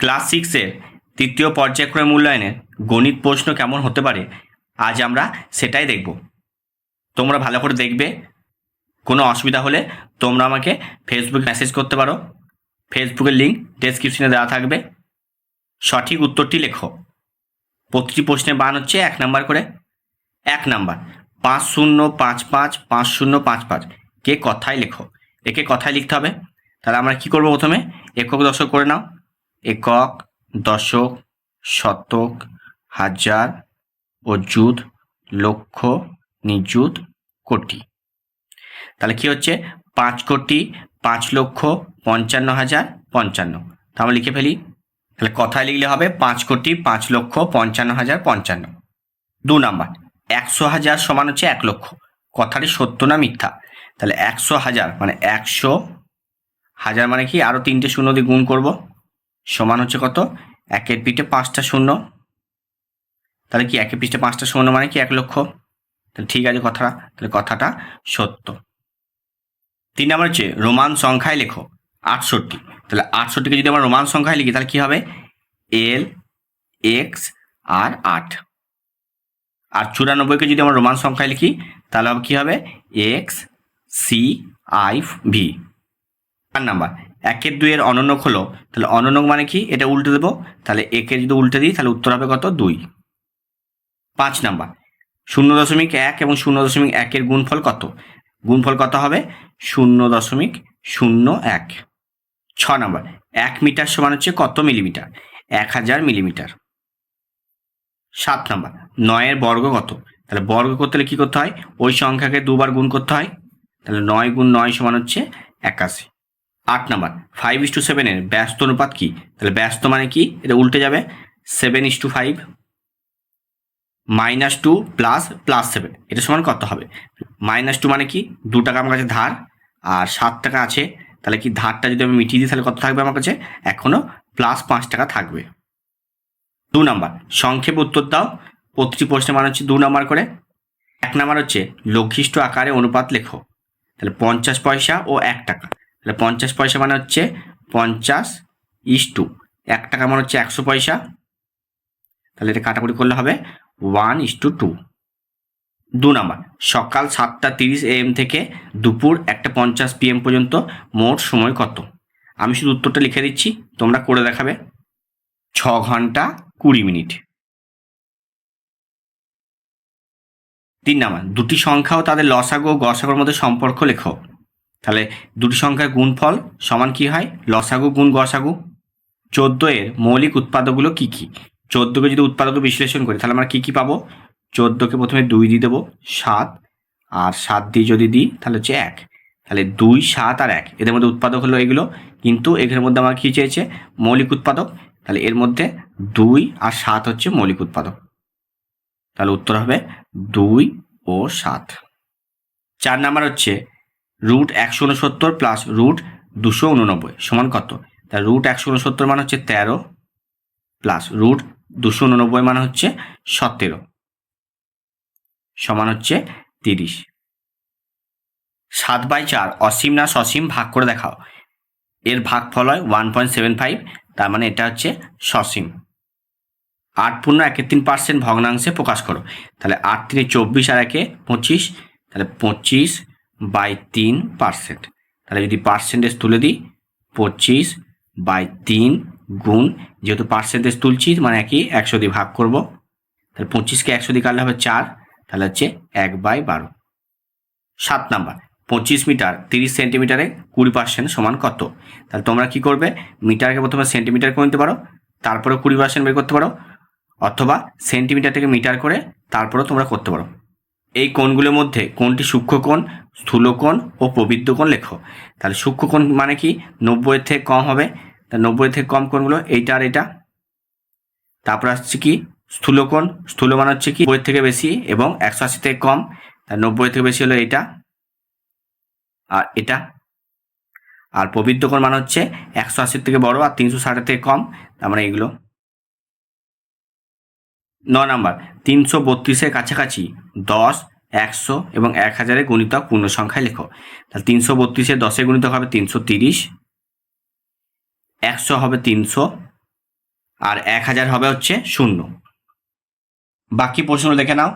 Class সিক্সের তৃতীয় পর্যায়ক্রমে মূল্যায়নের গণিত প্রশ্ন কেমন হতে পারে, আজ আমরা সেটাই দেখব। তোমরা ভালো করে দেখবে। কোনো অসুবিধা হলে তোমরা আমাকে ফেসবুক মেসেজ করতে পারো। ফেসবুকের লিঙ্ক ডেসক্রিপশনে দেওয়া থাকবে। সঠিক উত্তরটি লেখো। প্রতিটি প্রশ্নের মান হচ্ছে এক নাম্বার করে। এক নাম্বার, পাঁচ শূন্য পাঁচ পাঁচ পাঁচ শূন্য পাঁচ পাঁচ। কে কথায় লেখো? একে কথায় লিখতে হবে। তাহলে আমরা কি করব প্রথমে? একক দশক করে নাও। একক, দশক, শতক, হাজার, অযুত, লক্ষ, নিযুত, কোটি। তাহলে কি হচ্ছে? পাঁচ কোটি, পাঁচ লক্ষ, পঞ্চান্ন হাজার, পঞ্চান্ন। তাহলে লিখে ফেলি। তাহলে কথায় লিখলে হবে পাঁচ কোটি, পাঁচ লক্ষ, পঞ্চান্ন হাজার, পঞ্চান্ন। দু নাম্বার। একশো হাজার সমান হচ্ছে এক লক্ষ। কথাটি সত্য না মিথ্যা? তাহলে একশো হাজার মানে একশো হাজার মানে কি? আরও তিনটে শূন্য দিয়ে গুণ করব। সমান হচ্ছে কত? একের পিঠে পাঁচটা শূন্য। তাহলে কি একের পিঠে পাঁচটা শূন্য মানে কি এক লক্ষ? তাহলে ঠিক আছে কথাটা। তাহলে কথাটা সত্য। তিন নম্বর হচ্ছে রোমান সংখ্যায় লেখো, আটষট্টি। তাহলে আটষট্টিকে যদি আমরা রোমান সংখ্যায় লিখি, তাহলে কি হবে? এল, এক্স আর আট। আর চুরানব্বইকে যদি আমরা রোমান সংখ্যায় লিখি, তাহলে কি হবে? X, C, I, V. চার নাম্বার একের দুইয়ের অনন্য হলো, তাহলে অনন্য মানে কি? এটা উল্টে দেবো। তাহলে একে যদি উল্টে দিই, তাহলে উত্তর হবে কত? দুই। পাঁচ নাম্বার। শূন্য দশমিক এক এবং শূন্য দশমিক একের গুণফল কত? গুণফল কত হবে? শূন্য দশমিক শূন্য এক। ছ নাম্বার। এক মিটার সমান হচ্ছে কত মিলিমিটার? এক হাজার মিলিমিটার। সাত নাম্বার। নয়ের বর্গ কত? তাহলে বর্গ করতে হলে কী করতে হয়? ওই সংখ্যাকে দুবার গুণ করতে হয়। তাহলে নয় গুণ নয় সমান হচ্ছে একাশি। আট নাম্বার। ফাইভ ইস টু সেভেনের ব্যস্ত অনুপাত কি? তাহলে ব্যস্ত মানে কি? এটা উল্টে যাবে। Seven is two five minus two plus plus seven এটা সমান কত হবে? মাইনাস টু মানে কি? দু টাকা আমার কাছে ধার, আর সাত টাকা আছে। তাহলে কি ধারটা যদি আমি মিটিয়ে দিই, তাহলে কত থাকবে আমার কাছে? এখনও প্লাস পাঁচ টাকা থাকবে। দু নাম্বার, সংক্ষেপ উত্তর দাও। প্রতিটি প্রশ্নের মান হচ্ছে দু নাম্বার করে। এক নাম্বার হচ্ছে, লঘিষ্ঠ আকারে অনুপাত লেখো। তাহলে পঞ্চাশ পয়সা ও এক টাকা। তাহলে পঞ্চাশ পয়সা মানে হচ্ছে পঞ্চাশ ইস টু এক টাকা মানে হচ্ছে একশো পয়সা। তাহলে এটা কাটাকুটি করলে হবে ওয়ান ইস টু টু দু নাম্বার, সকাল সাতটা তিরিশ এম থেকে দুপুর একটা পঞ্চাশ পিএম পর্যন্ত মোট সময় কত? আমি শুধু উত্তরটা লিখে দিচ্ছি, তোমরা করে দেখাবে। ছ ঘণ্টা কুড়ি মিনিট। তিন নাম্বার, দুটি সংখ্যা ও তাদের লসাগো গসাগুর মধ্যে সম্পর্ক লেখো। দুটি সংখ্যার গুণফল সমান কি হয়? লসাগু গুণ গসাগু। চোদ্দ এর মৌলিক উৎপাদকগুলো কি কি? চোদ্দোকে যদি উৎপাদক বিশ্লেষণ করি, তাহলে আমরা কি কি পাবো? চোদ্দোকে প্রথমে দুই দিয়ে দেবো, সাত। আর সাত দিয়ে যদি দিই, তাহলে হচ্ছে এক। তাহলে দুই, সাত আর এক। এদের মধ্যে উৎপাদক হলো এগুলো। কিন্তু এখানের মধ্যে আমার কী চেয়েছে? মৌলিক উৎপাদক। তাহলে এর মধ্যে দুই আর সাত হচ্ছে মৌলিক উৎপাদক। তাহলে উত্তর হবে দুই ও সাত। চার নাম্বার হচ্ছে রুট একশো উনসত্তর প্লাস রুট দুশো উননব্বই সমান কত? তা রুট একশো উনসত্তর মানে হচ্ছে তেরো প্লাস রুট দুশো উননব্বই মানে হচ্ছে সতেরো সমান হচ্ছে তিরিশ। সাত বাই চার অসীম না সসীম ভাগ করে দেখাও। এর ভাগ ফল হয় ওয়ান পয়েন্ট সেভেন ফাইভ তার মানে এটা হচ্ছে সসীম। আট পূর্ণ একের তিন পার্সেন্ট ভগ্নাংশে প্রকাশ করো। তাহলে আট তিনে চব্বিশ আর একে পঁচিশ, তাহলে পঁচিশ বাই তিন পার্সেন্ট। তাহলে যদি পার্সেন্টেজ তুলে দিই, পঁচিশ বাই তিন গুণ, যেহেতু পার্সেন্টেজ তুলছি মানে একই একশো দিয়ে ভাগ করব। তাহলে পঁচিশকে একশো দিয়ে কাটলে হবে চার, তাহলে হচ্ছে এক বাই বারো। সাত নাম্বার, পঁচিশ মিটার তিরিশ সেন্টিমিটারে কুড়ি পার্সেন্ট সমান কত? তাহলে তোমরা কি করবে, মিটারকে প্রথমে সেন্টিমিটার করে নিতে পারো তারপরে কুড়ি পার্সেন্ট বের করতে পারো, অথবা সেন্টিমিটার থেকে মিটার করে তারপরেও তোমরা করতে পারো। এই কোণগুলোর মধ্যে কোনটি সূক্ষ্মকোণ স্থূলকোণ ও প্রবৃদ্ধ কোণ লেখো। তাহলে সূক্ষ্মকোণ মানে কি? নব্বইয়ের থেকে কম হবে। তা নব্বই থেকে কম কোণগুলো এইটা আর এটা তারপর আসছে কি? স্থূলকোণ। স্থূল মানে হচ্ছে কি? বইয়ের থেকে বেশি এবং একশো আশি থেকে কম। তা নব্বই থেকে বেশি হলো এটা আর এটা। আর প্রবৃদ্ধ কোণ মানে হচ্ছে একশো আশির থেকে বড় আর তিনশো ষাটের থেকে কম। তার মানে এগুলো ন নাম্বার, তিনশো বত্রিশের কাছাকাছি দশ একশো এবং এক হাজারের গুণিতক পূর্ণ সংখ্যায় লেখো। তাহলে তিনশো বত্রিশের দশের গুণিতক হবে তিনশো তিরিশ, একশো হবে তিনশো, আর এক হাজার হবে হচ্ছে শূন্য। বাকি প্রশ্ন দেখে নাও।